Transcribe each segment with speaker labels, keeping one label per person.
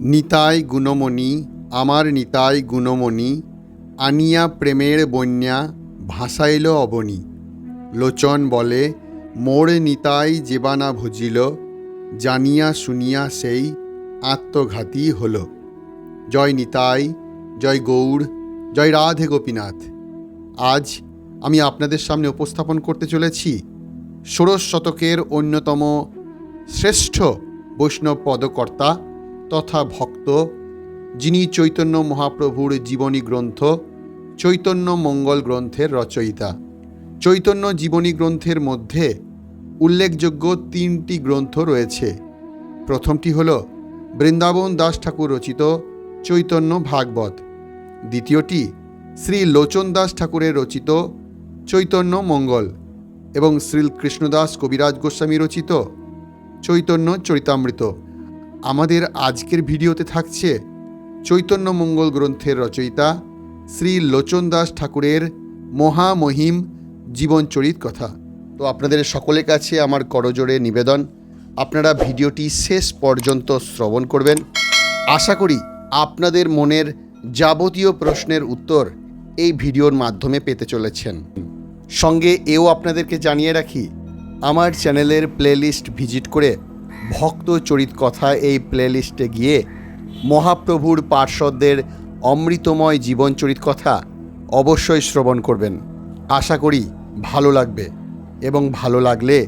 Speaker 1: নিতাই গুণমণি, আমার নিতাই গুণমণি, আনিয়া প্রেমের বন্যা ভাসাইল অবনী। লোচন বলে, মোর নিতাই জীবানা ভজিল, জানিয়া শুনিয়া সেই আত্মঘাতী হল। জয় নিতাই, জয় গৌড়, জয় রাধে গোপীনাথ। আজ আমি আপনাদের সামনে উপস্থাপন করতে চলেছি ষোড়শ শতকের অন্যতম শ্রেষ্ঠ বৈষ্ণব পদকর্তা তথা ভক্ত, যিনি চৈতন্য মহাপ্রভুর জীবনী গ্রন্থ, চৈতন্য মঙ্গল গ্রন্থের রচয়িতা। চৈতন্য জীবনী গ্রন্থের মধ্যে উল্লেখযোগ্য তিনটি গ্রন্থ রয়েছে। প্রথমটি হল বৃন্দাবন দাস ঠাকুর রচিত চৈতন্য ভাগবত। দ্বিতীয়টি শ্রী লোচন দাস ঠাকুরের রচিত চৈতন্য মঙ্গল এবং শ্রী কৃষ্ণদাস কবিরাজ গোস্বামী রচিত চৈতন্য চরিতামৃত। আমাদের আজকের ভিডিওতে থাকছে চৈতন্য মঙ্গল গ্রন্থের রচয়িতা শ্রী লোচন দাস ঠাকুরের মহামহিম জীবনচরিত কথা। তো আপনাদের সকলের কাছে আমার করজোড়ে নিবেদন, আপনারা ভিডিওটি শেষ পর্যন্ত শ্রবণ করবেন। আশা করি আপনাদের মনের যাবতীয় প্রশ্নের উত্তর এই ভিডিওর মাধ্যমে পেতে চলেছেন। সঙ্গে এও আপনাদেরকে জানিয়ে রাখি, আমার চ্যানেলের প্লেলিস্ট ভিজিট করে ভক্ত চরিত কথা এই প্লেলিস্টে গিয়ে মহাপ্রভুর পার্শ্বদের অমৃতময় জীবনচরিত কথা অবশ্যই শ্রবণ করবেন। আশা করি ভালো লাগবে এবং ভালো লাগলে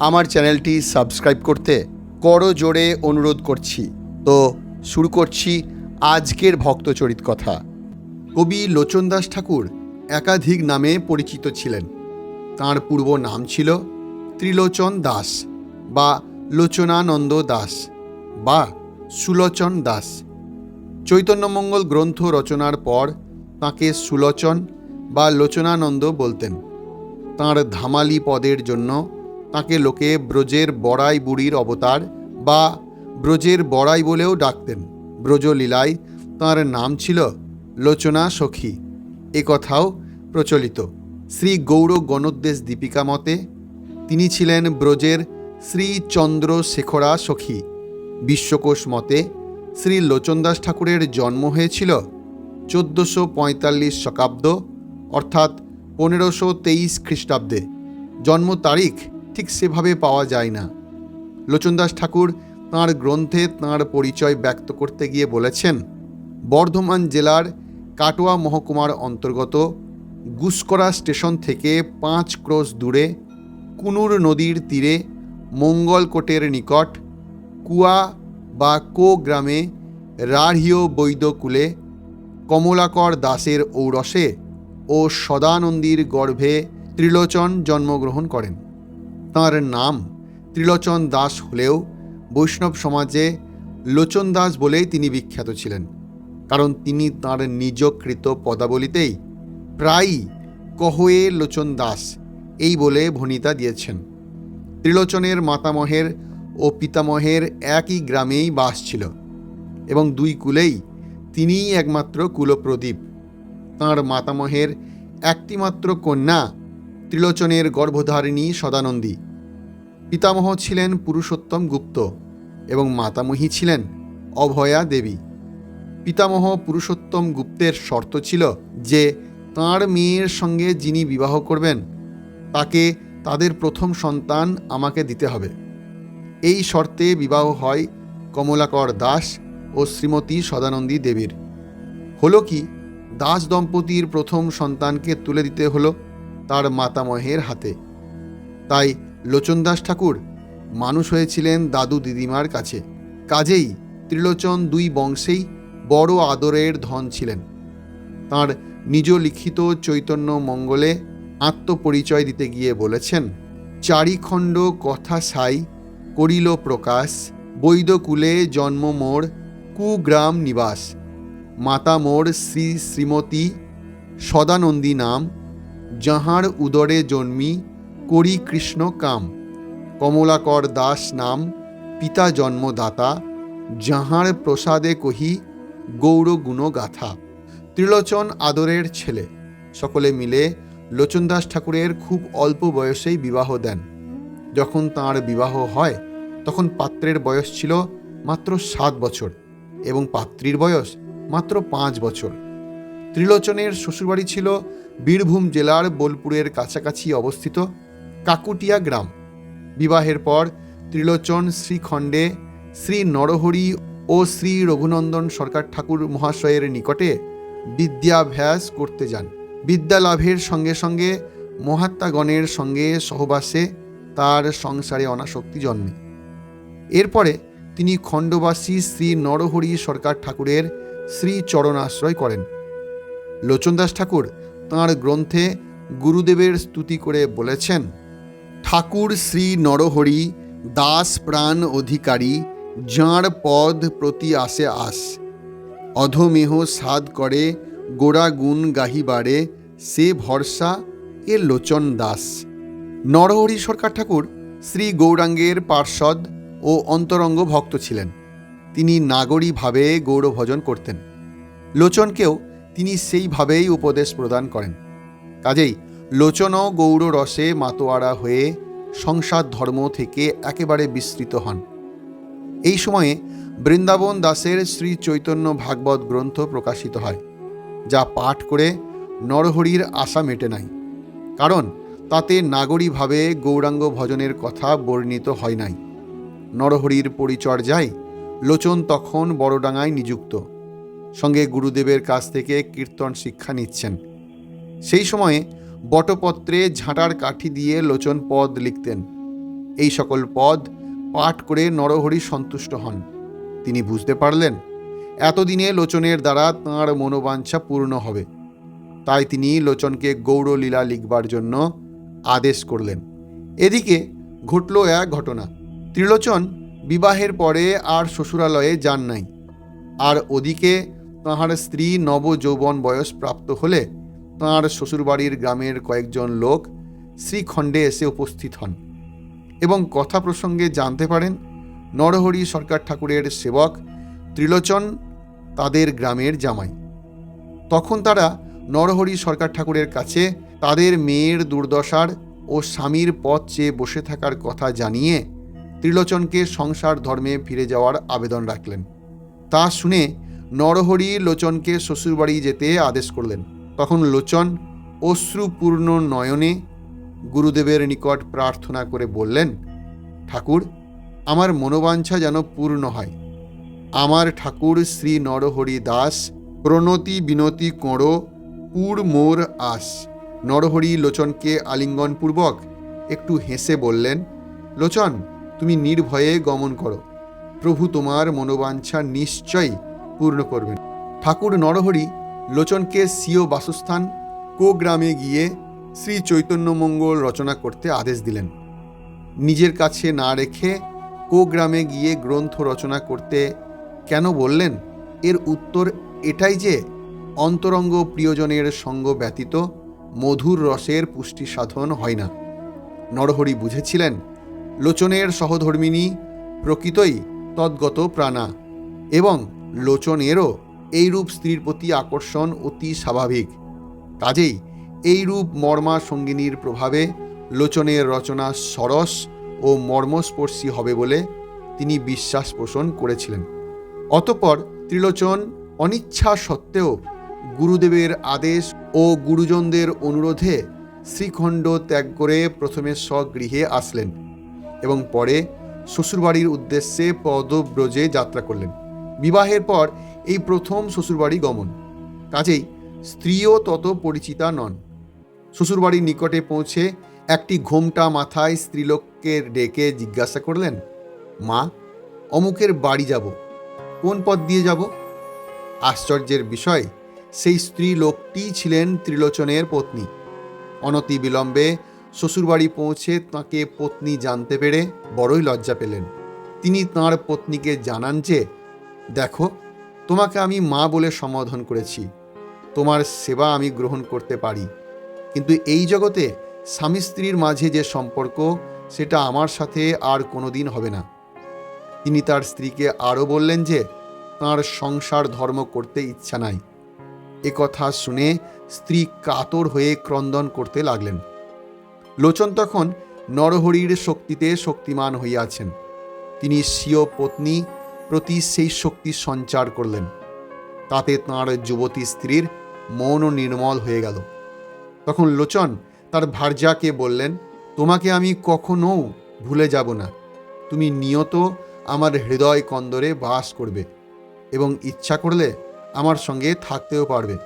Speaker 1: আমার চ্যানেলটি সাবস্ক্রাইব করতে করো জোরে অনুরোধ করছি। তো শুরু করছি আজকের ভক্তচরিত কথা কবি লোচন দাস ঠাকুর একাধিক নামে পরিচিত ছিলেন। তাঁর পূর্ব নাম ছিল ত্রিলোচন দাস বা লোচনানন্দ দাস বা সুলোচন দাস। চৈতন্যমঙ্গল গ্রন্থ রচনার পর তাঁকে সুলোচন বা লোচনানন্দ বলতেন। তাঁর ধামালি পদের জন্য তাঁকে লোকে ব্রজের বড়াই বুড়ির অবতার বা ব্রজের বড়াই বলেও ডাকতেন। ব্রজলীলায় তাঁর নাম ছিল লোচনা সখী। এ কথাও প্রচলিত। শ্রী গৌর গণোদ্দেশ দীপিকা মতে তিনি ছিলেন ব্রজের শ্রী চন্দ্রশেখরা সখী বিশ্বকোষ মতে শ্রী লোচনদাস ঠাকুরের জন্ম হয়েছিল চোদ্দোশো পঁয়তাল্লিশ শকাব্দ, অর্থাৎ পনেরোশো তেইশ খ্রিস্টাব্দে। জন্ম তারিখ ঠিক সেভাবে পাওয়া যায় না। লোচনদাস ঠাকুর তাঁর গ্রন্থে তাঁর পরিচয় ব্যক্ত করতে গিয়ে বলেছেন, বর্ধমান জেলার কাটোয়া মহকুমার অন্তর্গত গুসকরা স্টেশন থেকে পাঁচ ক্রোশ দূরে, কুনুর নদীর তীরে মঙ্গলকোটের নিকট কুয়া বা কো গ্রামে রাঢ়ীয় বৈদ্যকুলে কমলাকর দাসের ঔরসে ও সদানন্দীর গর্ভে ত্রিলোচন জন্মগ্রহণ করেন। তাঁর নাম ত্রিলোচন দাস হলেও বৈষ্ণব সমাজে লোচন দাস বলেই তিনি বিখ্যাত ছিলেন। কারণ তিনি তাঁর নিজকৃত পদাবলিতেই প্রায়ই কহয়ে লোচন দাস এই বলে ভনিতা দিয়েছেন। ত্রিলোচনের মাতামহের ও পিতামহের একই গ্রামেই বাস ছিল এবং দুই কুলেই তিনিই একমাত্র কুলপ্রদীপ। তাঁর মাতামহের একটিমাত্র কন্যা ত্রিলোচনের গর্ভধারিণী সদানন্দী। পিতামহ ছিলেন পুরুষোত্তম গুপ্ত এবং মাতামহী ছিলেন অভয়া দেবী। পিতামহ পুরুষোত্তম গুপ্তের শর্ত ছিল যে তাঁর মেয়ের সঙ্গে যিনি বিবাহ করবেন, তাকে তাদের প্রথম সন্তান আমাকে দিতে হবে। এই শর্তে বিবাহ হয় কমলাকর দাস ও শ্রীমতী সদানন্দী দেবীর। হলো কি, দাস দম্পতির প্রথম সন্তানকে তুলে দিতে হলো তার মাতামহের হাতে। তাই লোচন দাস ঠাকুর মানুষ হয়েছিলেন দাদু দিদিমার কাছে। কাজেই ত্রিলোচন দুই বংশেই বড় আদরের ধন ছিলেন। তার নিজ লিখিত চৈতন্য মঙ্গলে আত্মপরিচয় দিতে গিয়ে বলেছেন, চারিখণ্ড কথা সাই, করিল প্রকাশ, বৈদকুলে জন্ম মোর কুগ্রাম নিবাস। মাতা মোর শ্রী শ্রীমতী, সদানন্দী নাম, যাহার উদরে জন্মি করি কৃষ্ণ কাম। কমলাকর দাস নাম, পিতা জন্মদাতা, যাহার প্রসাদে কহি গৌর গুণগাথা ত্রিলোচন আদরের ছেলে। সকলে মিলে লোচনদাস ঠাকুরের খুব অল্প বয়সেই বিবাহ দেন। যখন তাঁর বিবাহ হয়, তখন পাত্রের বয়স ছিল মাত্র সাত বছর এবং পাত্রীর বয়স মাত্র পাঁচ বছর। ত্রিলোচনের শ্বশুরবাড়ি ছিল বীরভূম জেলার বোলপুরের কাছাকাছি অবস্থিত কাকুটিয়া গ্রাম। বিবাহের পর ত্রিলোচন শ্রীখণ্ডে শ্রী নরহরি ও শ্রী রঘুনন্দন সরকার ঠাকুর মহাশয়ের নিকটে বিদ্যাভ্যাস করতে যান। বিদ্যা লাভের সঙ্গে সঙ্গে মহাত্মাগণের সঙ্গে সহবাসে তার সংসারে অনাসক্তি জন্মে। এরপরে তিনি খণ্ডবাসী শ্রী নরহরি সরকার ঠাকুরের শ্রী চরণাশ্রয় করেন। লোচনদাস ঠাকুর তাঁর গ্রন্থে গুরুদেবের স্তুতি করে বলেছেন, ঠাকুর শ্রী নরহরি দাস প্রাণ অধিকারী, যাঁর পদ প্রতি আসে আস। অধমেহ সাদ করে গোড়া গুণ গাহিবারে সে ভরসা এ লোচন দাস। নরহরি সরকার ঠাকুর শ্রী গৌরাঙ্গের পার্ষদ ও অন্তরঙ্গ ভক্ত ছিলেন। তিনি নাগরীভাবে গৌরভজন করতেন। লোচনকেও তিনি সেইভাবেই উপদেশ প্রদান করেন। কাজেই লোচনও গৌর রসে মাতোয়ারা হয়ে সংসার ধর্ম থেকে একেবারে বিস্তৃত হন। এই সময়ে বৃন্দাবন দাসের শ্রী চৈতন্য ভাগবত গ্রন্থ প্রকাশিত হয়। যা পাঠ করে নরহরির আশা মেটে নাই। কারণ তাতে নাগরীভাবে গৌরাঙ্গ ভজনের কথা বর্ণিত হয় নাই। নরহরির পরিচর্যায় লোচন তখন বড়ডাঙায় নিযুক্ত। সঙ্গে গুরুদেবের কাছ থেকে কীর্তন শিক্ষা নিচ্ছেন। সেই সময়ে বটপত্রে ঝাঁটার কাঠি দিয়ে লোচন পদ লিখতেন। এই সকল পদ পাঠ করে নরহরি সন্তুষ্ট হন। তিনি বুঝতে পারলেন এতদিনে লোচনের দ্বারা তাঁর মনোবাঞ্ছা পূর্ণ হবে। তাই তিনি লোচনকে গৌরলীলা লিখবার জন্য আদেশ করলেন। এদিকে ঘটল এক ঘটনা। ত্রিলোচন বিবাহের পরে আর শ্বশুরালয়ে যান নাই। আর ওদিকে তাঁহার স্ত্রী নব যৌবন বয়স প্রাপ্ত হলে তাঁর শ্বশুরবাড়ির গ্রামের কয়েকজন লোক শ্রীখণ্ডে এসে উপস্থিত হন এবং কথা প্রসঙ্গে জানতে পারেন নরহরি সরকার ঠাকুরের সেবক ত্রিলোচন তাদের গ্রামের জামাই। তখন তারা নরহরি সরকার ঠাকুরের কাছে তাদের মেয়ের দুর্দশার ও স্বামীর পথ চেয়ে বসে থাকার কথা জানিয়ে ত্রিলোচনকে সংসার ধর্মে ফিরে যাওয়ার আবেদন রাখলেন। তা শুনে নরহরি লোচনকে শ্বশুরবাড়ি যেতে আদেশ করলেন। তখন লোচন অশ্রুপূর্ণ নয়নে গুরুদেবের নিকট প্রার্থনা করে বললেন, ঠাকুর, আমার মনোবাঞ্ছা যেন পূর্ণ হয়। আমার ঠাকুর শ্রী নরহরি দাস, প্রণতি বিনতি কোঁড়ো, পুর মোর আস। নরহরি লোচনকে আলিঙ্গনপূর্বক একটু হেসে বললেন, লোচন, তুমি নির্ভয়ে গমন করো। প্রভু তোমার মনোবাঞ্ছা নিশ্চয়ই পূর্ণ করবেন। ঠাকুর নরহরি লোচনকে স্বীয় বাসস্থান, কো গ্রামে গিয়ে শ্রী চৈতন্যমঙ্গল রচনা করতে আদেশ দিলেন। নিজের কাছে না রেখে কো গ্রামে গিয়ে গ্রন্থ রচনা করতে কেন বললেন? এর উত্তর এটাই যে, অন্তরঙ্গ প্রিয়জনের সঙ্গ ব্যতীত মধুর রসের পুষ্টি সাধন হয় না। নরহরি বুঝেছিলেন, লোচনের সহধর্মিনী প্রকৃতই তদ্গত প্রাণা এবং লোচনেরও এইরূপ স্ত্রীর প্রতি আকর্ষণ অতি স্বাভাবিক। কাজেই এইরূপ মর্মা সঙ্গিনীর প্রভাবে লোচনের রচনা সরস ও মর্মস্পর্শী হবে বলে তিনি বিশ্বাস পোষণ করেছিলেন। অতপর ত্রিলোচন অনিচ্ছা সত্ত্বেও গুরুদেবের আদেশ ও গুরুজনদের অনুরোধে শ্রীখণ্ড ত্যাগ করে প্রথমে স্বগৃহে আসলেন এবং পরে শ্বশুরবাড়ির উদ্দেশ্যে পদব্রজে যাত্রা করলেন। বিবাহের পর এই প্রথম শ্বশুরবাড়ি গমন। কাজেই স্ত্রীও তত পরিচিতা নন। শ্বশুরবাড়ির নিকটে পৌঁছে একটি ঘোমটা মাথায় স্ত্রীলোককে ডেকে জিজ্ঞাসা করলেন, মা, অমুকের বাড়ি যাব। কোন পথ দিয়ে যাব? আশ্চর্যের বিষয়, সেই স্ত্রী লোকটি ছিলেন ত্রিলোচনের পত্নী। অনতি বিলম্বে শ্বশুরবাড়ি পৌঁছে তাঁকে পত্নী জানতে পেরে বড়ই লজ্জা পেলেন। তিনি তাঁর পত্নীকে জানান যে, দেখো, তোমাকে আমি মা বলে সম্বোধন করেছি। তোমার সেবা আমি গ্রহণ করতে পারি। কিন্তু এই জগতে স্বামী স্ত্রীর মাঝে যে সম্পর্ক, সেটা আমার সাথে আর কোনোদিন হবে না। তিনি তার স্ত্রীকে আরও বললেন যে, তাঁর সংসার ধর্ম করতে ইচ্ছা নাই। এ কথা শুনে স্ত্রী কাতর হয়ে ক্রন্দন করতে লাগলেন। লোচন তখন নরহরির শক্তিতে শক্তিমান হইয়াছেন। তিনি স্বীয় পত্নী প্রতি সেই শক্তি সঞ্চার করলেন। তাতে তাঁর যুবতী স্ত্রীর মনও নির্মল হয়ে গেল। তখন লোচন তার ভার্যাকে বললেন, তোমাকে আমি কখনো ভুলে যাব না। তুমি নিয়ত আমার হৃদয় কন্দরে বাস করবে এবং ইচ্ছা করলে আমার সঙ্গে থাকতেও পারবে।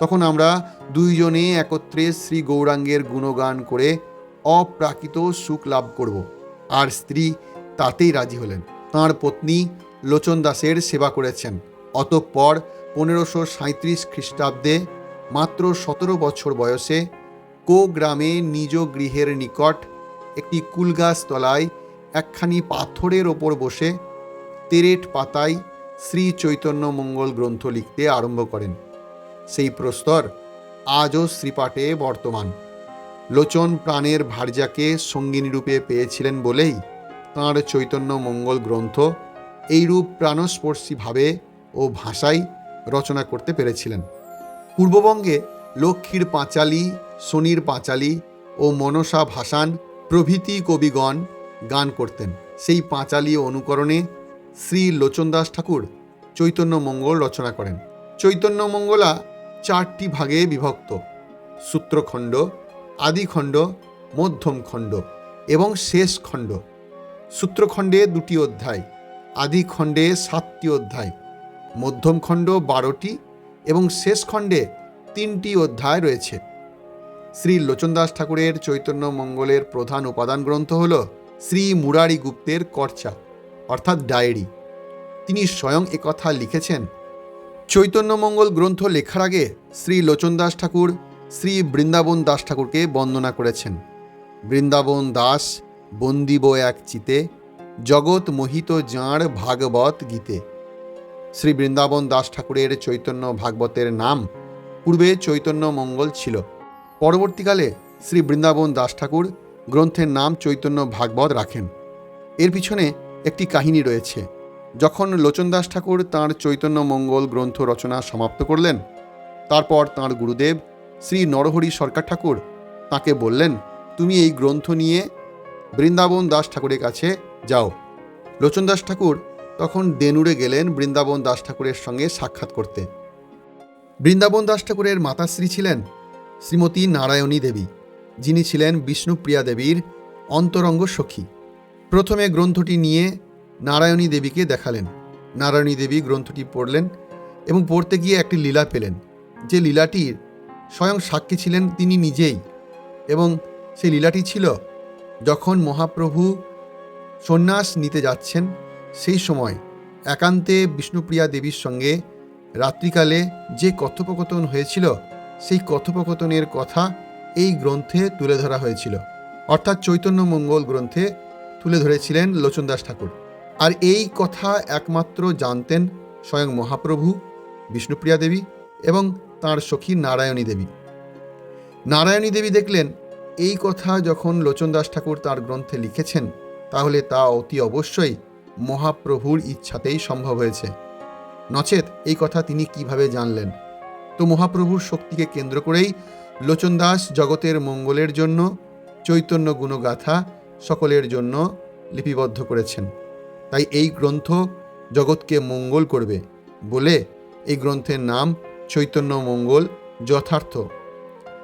Speaker 1: তখন আমরা দুইজনে একত্রে শ্রী গৌরাঙ্গের গুণগান করে অপ্রাকৃত সুখ লাভ করব। আর স্ত্রী তাতেই রাজি হলেন। তাঁর পত্নী লোচন দাসের সেবা করেছেন। অতঃপর পনেরোশো সাঁত্রিশ খ্রিস্টাব্দে মাত্র সতেরো বছর বয়সে কো গ্রামে নিজ গৃহের নিকট একটি কুলগাছ তলায় একখানি পাথরের ওপর বসে তেরেট পাতায় শ্রী চৈতন্য মঙ্গল গ্রন্থ লিখতে আরম্ভ করেন। সেই প্রস্তর আজও শ্রীপাঠে বর্তমান। লোচন প্রাণের ভার্যাকে সঙ্গিনী রূপে পেয়েছিলেন বলেই তাঁর চৈতন্য মঙ্গল গ্রন্থ এইরূপ প্রাণস্পর্শীভাবে ও ভাষায় রচনা করতে পেরেছিলেন। পূর্ববঙ্গে লক্ষ্মীর পাঁচালী, শনির পাঁচালী ও মনসা ভাসান প্রভৃতি কবিগণ গান করতেন। সেই পাঁচালী অনুকরণে শ্রী লোচনদাস ঠাকুর চৈতন্য মঙ্গল রচনা করেন। চৈতন্য মঙ্গলা চারটি ভাগে বিভক্ত। সূত্রখণ্ড, আদিখণ্ড মধ্যম খণ্ড এবং শেষ খণ্ড সূত্রখণ্ডে দুটি অধ্যায়, আদিখণ্ডে সাতটি অধ্যায় মধ্যম খণ্ড বারোটি এবং শেষ খণ্ডে তিনটি অধ্যায় রয়েছে। শ্রী লোচনদাস ঠাকুরের চৈতন্য মঙ্গলের প্রধান উপাদান গ্রন্থ হল শ্রী মুরারি গুপ্তের কর্চা অর্থাৎ ডায়েরি। তিনি স্বয়ং একথা লিখেছেন চৈতন্যমঙ্গল গ্রন্থ লেখার আগে শ্রী লোচন দাস ঠাকুর শ্রী বৃন্দাবন দাস ঠাকুরকে বন্দনা করেছেন। বৃন্দাবন দাস বন্দিব এক চিতে, জগৎ মোহিত যাঁর ভাগবত গীতে। শ্রী বৃন্দাবন দাস ঠাকুরের চৈতন্য ভাগবতের নাম পূর্বে চৈতন্য মঙ্গল ছিল। পরবর্তীকালে শ্রী বৃন্দাবন দাস ঠাকুর গ্রন্থের নাম চৈতন্য ভাগবত রাখেন। এর পিছনে একটি কাহিনী রয়েছে। যখন লোচন দাস ঠাকুর তাঁর চৈতন্য মঙ্গল গ্রন্থ রচনা সমাপ্ত করলেন, তারপর তাঁর গুরুদেব শ্রী নরহরি সরকার ঠাকুর তাকে বললেন, তুমি এই গ্রন্থ নিয়ে বৃন্দাবন দাস ঠাকুরের কাছে যাও। লোচন দাস ঠাকুর তখন দেনুরে গেলেন বৃন্দাবন দাস ঠাকুরের সঙ্গে সাক্ষাৎ করতে। বৃন্দাবন দাস ঠাকুরের মাতাশ্রী ছিলেন শ্রীমতী নারায়ণী দেবী। যিনি ছিলেন বিষ্ণুপ্রিয়া দেবীর অন্তরঙ্গ সখী। প্রথমে গ্রন্থটি নিয়ে নারায়ণী দেবীকে দেখালেন। নারায়ণী দেবী গ্রন্থটি পড়লেন এবং পড়তে গিয়ে একটি লীলা পেলেন। যে লীলাটির স্বয়ং সাক্ষী ছিলেন তিনি নিজেই এবং সেই লীলাটি ছিল যখন মহাপ্রভু সন্ন্যাস নিতে যাচ্ছেন, সেই সময় একান্তে বিষ্ণুপ্রিয়া দেবীর সঙ্গে রাত্রিকালে যে কথোপকথন হয়েছিল, সেই কথোপকথনের কথা এই গ্রন্থে তুলে ধরা হয়েছিল। অর্থাৎ চৈতন্য মঙ্গল গ্রন্থে তুলে ধরেছিলেন লোচনদাস ঠাকুর। আর এই কথা একমাত্র জানতেন স্বয়ং মহাপ্রভু, বিষ্ণুপ্রিয়া দেবী এবং তাঁর সখী নারায়ণী দেবী। নারায়ণী দেবী দেখলেন, এই কথা যখন লোচনদাস ঠাকুর তার গ্রন্থে লিখেছেন, তাহলে তা অতি অবশ্যই মহাপ্রভুর ইচ্ছাতেই সম্ভব হয়েছে। নচেত এই কথা তিনি কীভাবে জানলেন? তো মহাপ্রভুর শক্তিকে কেন্দ্র করেই লোচনদাস জগতের মঙ্গলের জন্য, চৈতন্য গুণগাথা সকলের জন্য লিপিবদ্ধ করেছেন। তাই এই গ্রন্থ জগৎকে মঙ্গল করবে বলে এই গ্রন্থের নাম চৈতন্য মঙ্গল যথার্থ।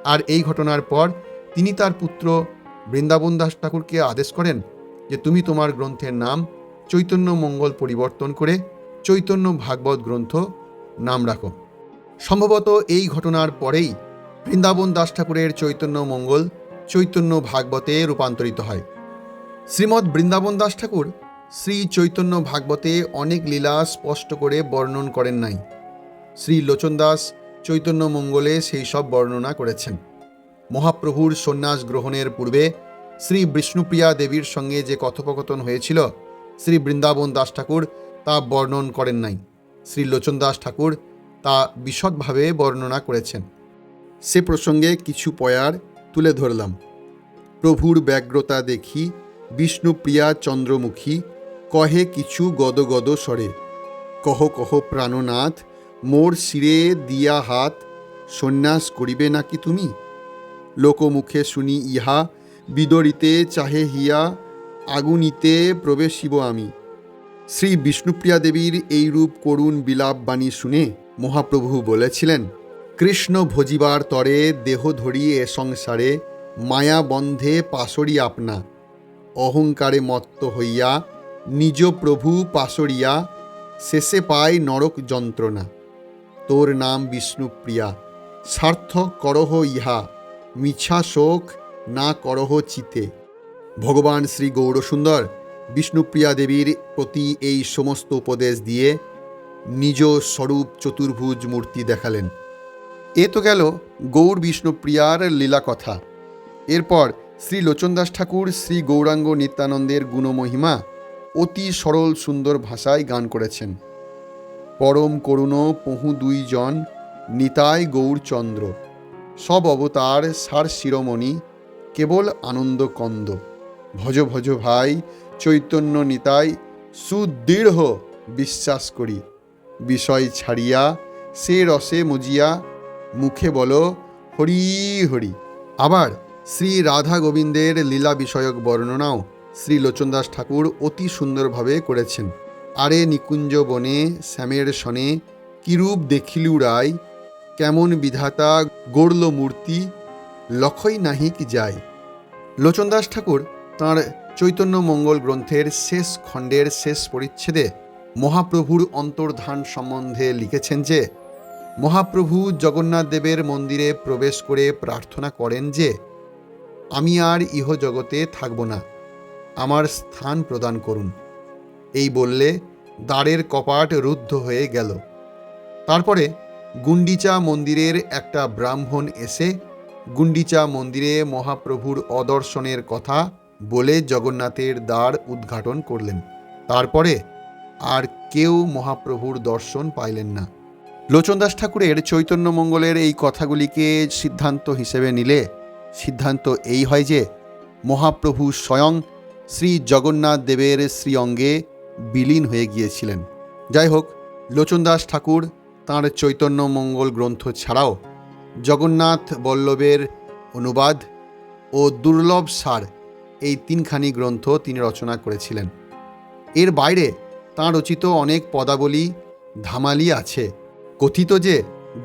Speaker 1: আর এই ঘটনার পর তিনি তার পুত্র বৃন্দাবন দাস ঠাকুরকে আদেশ করেন যে তুমি তোমার গ্রন্থের নাম চৈতন্য মঙ্গল পরিবর্তন করে চৈতন্য ভাগবত গ্রন্থ নাম রাখো। সম্ভবত এই ঘটনার পরেই বৃন্দাবন দাস ঠাকুরের চৈতন্য মঙ্গল, চৈতন্য ভাগবতে রূপান্তরিত হয়। শ্রীমৎ বৃন্দাবন দাস ঠাকুর শ্রী চৈতন্য ভাগবতে অনেক লীলা স্পষ্ট করে বর্ণন করেন নাই। শ্রী লোচন দাস চৈতন্য মঙ্গলে সেই সব বর্ণনা করেছেন। মহাপ্রভুর সন্ন্যাস গ্রহণের পূর্বে শ্রী বিষ্ণুপ্রিয়া দেবীর সঙ্গে যে কথোপকথন হয়েছিল, শ্রী বৃন্দাবন দাস ঠাকুর তা বর্ণন করেন নাই। শ্রী লোচন দাস ঠাকুর তা বিশদভাবে বর্ণনা করেছেন। সে প্রসঙ্গে কিছু পয়ার তুলে ধরলাম। প্রভুর ব্যগ্রতা দেখি, বিষ্ণুপ্রিয়া চন্দ্রমুখী, কহে কিছু গদ গদ স্বরে। কহ কহ প্রাণনাথ, মোর শিরে দিয়া হাত, সন্ন্যাস করিবে নাকি তুমি? লোকমুখে শুনি ইহা, বিদরিতে চাহে হিয়া, আগুনিতে প্রবেশিব আমি। শ্রী বিষ্ণুপ্রিয়া দেবীর এই রূপ করুণ বিলাপ বাণী শুনে মহাপ্রভু বলেছিলেন কৃষ্ণ ভজিবার তরে দেহ ধরি এ সংসারে, মায়া বন্ধে পাশরি আপনা। অহংকারে মত্ত হইয়া, নিজ প্রভু পাশরিয়া শেষে পায় নরক যন্ত্রণা। তোর নাম বিষ্ণুপ্রিয়া সার্থক করহ ইহা, মিছা শোক না করহ চিতে। ভগবান শ্রী গৌরসুন্দর বিষ্ণুপ্রিয়া দেবীর প্রতি এই সমস্ত উপদেশ দিয়ে নিজ স্বরূপ চতুর্ভুজ মূর্তি দেখালেন। এ তো গেল গৌর বিষ্ণুপ্রিয়ার লীলা কথা এরপর শ্রী লোচনদাস ঠাকুর, শ্রী গৌরাঙ্গ নিত্যানন্দের গুণমহিমা অতি সরল সুন্দর ভাষায় গান করেছেন। পরম করুণ পহু দুইজন নিতাই গৌরচন্দ্র সব অবতার, সার শিরোমণি, কেবল আনন্দ কন্দ। ভজ ভজ ভাই, চৈতন্য নিতাই, সুদৃঢ় বিশ্বাস করি। বিষয় ছাড়িয়া, সে রসে মজিয়া মুখে বলো, হরি হরি। আবার শ্রী রাধা গোবিন্দের লীলা বিষয়ক বর্ণনাও শ্রী লোচনদাস ঠাকুর অতি সুন্দরভাবে করেছেন। আরে নিকুঞ্জ বনে, শ্যামের সনে কিরূপ দেখিলু রায়? কেমন বিধাতা গড়ল মূর্তি? লক্ষই নাহি কি যায় লোচনদাস ঠাকুর তাঁর চৈতন্য মঙ্গল গ্রন্থের শেষ খণ্ডের শেষ পরিচ্ছেদে মহাপ্রভুর অন্তর্ধান সম্বন্ধে লিখেছেন যে মহাপ্রভু জগন্নাথ দেবের মন্দিরে প্রবেশ করে প্রার্থনা করেন যে, আমি আর ইহ জগতে থাকব না, আমার স্থান প্রদান করুন। এই বললে দ্বারের কপাট রুদ্ধ হয়ে গেল। তারপরে গুন্ডিচা মন্দিরের একটা ব্রাহ্মণ এসে গুন্ডিচা মন্দিরে মহাপ্রভুর অদর্শনের কথা বলে জগন্নাথের দ্বার উদ্ঘাটন করলেন। তারপরে আর কেউ মহাপ্রভুর দর্শন পাইলেন না। লোচনদাস ঠাকুরের চৈতন্য মঙ্গলের এই কথাগুলিকে সিদ্ধান্ত হিসেবে নিলে সিদ্ধান্ত এই হয় যে মহাপ্রভু স্বয়ং শ্রী জগন্নাথ দেবের শ্রী অঙ্গে বিলীন হয়ে গিয়েছিলেন। যাই হোক লোচনদাস ঠাকুর তাঁর চৈতন্য মঙ্গল গ্রন্থ ছাড়াও জগন্নাথ বল্লভের অনুবাদ ও দুর্লভ সার এই তিনখানি গ্রন্থ তিনি রচনা করেছিলেন। এর বাইরে তাঁর রচিত অনেক পদাবলী ধামালি আছে। কথিত যে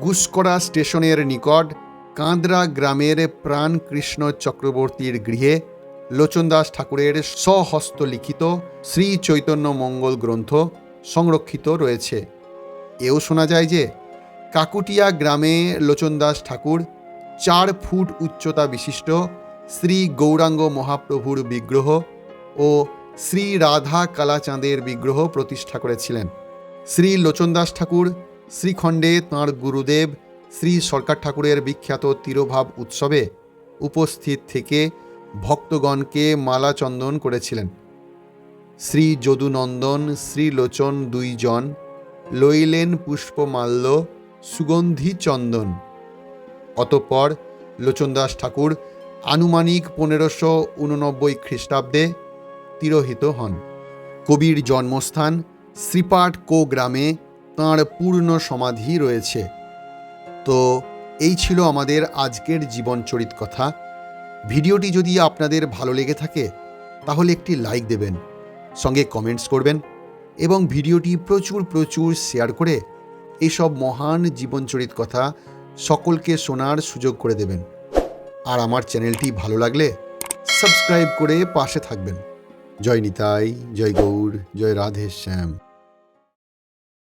Speaker 1: গুসকরা স্টেশনের নিকট কাঁদরা গ্রামের প্রাণ কৃষ্ণ চক্রবর্তীর গৃহে লোচনদাস ঠাকুরের স্বহস্তলিখিত শ্রী চৈতন্য মঙ্গল গ্রন্থ সংরক্ষিত রয়েছে। এও শোনা যায় যে কাকুটিয়া গ্রামে লোচনদাস ঠাকুর চার ফুট উচ্চতা বিশিষ্ট শ্রী গৌরাঙ্গ মহাপ্রভুর বিগ্রহ ও শ্রী রাধা কালাচাঁদের বিগ্রহ প্রতিষ্ঠা করেছিলেন। শ্রী লোচনদাস ঠাকুর শ্রীখণ্ডে তাঁর গুরুদেব শ্রী সরকার ঠাকুরের বিখ্যাত তিরোভাব উৎসবে উপস্থিত থেকে ভক্তগণকে মালা চন্দন করেছিলেন। শ্রী যদুনন্দন শ্রীলোচন দুইজন লইলেন পুষ্পমাল্য, সুগন্ধি চন্দন। অতঃপর লোচনদাস ঠাকুর আনুমানিক পনেরোশো উননব্বই খ্রিস্টাব্দে তিরোহিত হন। কবির জন্মস্থান শ্রীপাট কো গ্রামে তাঁর পূর্ণ সমাধি রয়েছে। তো এই ছিল আমাদের আজকের জীবনচরিত কথা ভিডিওটি যদি আপনাদের ভালো লেগে থাকে, তাহলে একটি লাইক দেবেন, সঙ্গে কমেন্টস করবেন এবং ভিডিওটি প্রচুর প্রচুর শেয়ার করে এইসব মহান জীবনচরিত কথা সকলকে শোনার সুযোগ করে দেবেন। আর আমার চ্যানেলটি ভালো লাগলে সাবস্ক্রাইব করে পাশে থাকবেন। জয় নিতাই, জয় গৌর, জয় রাধে শ্যাম।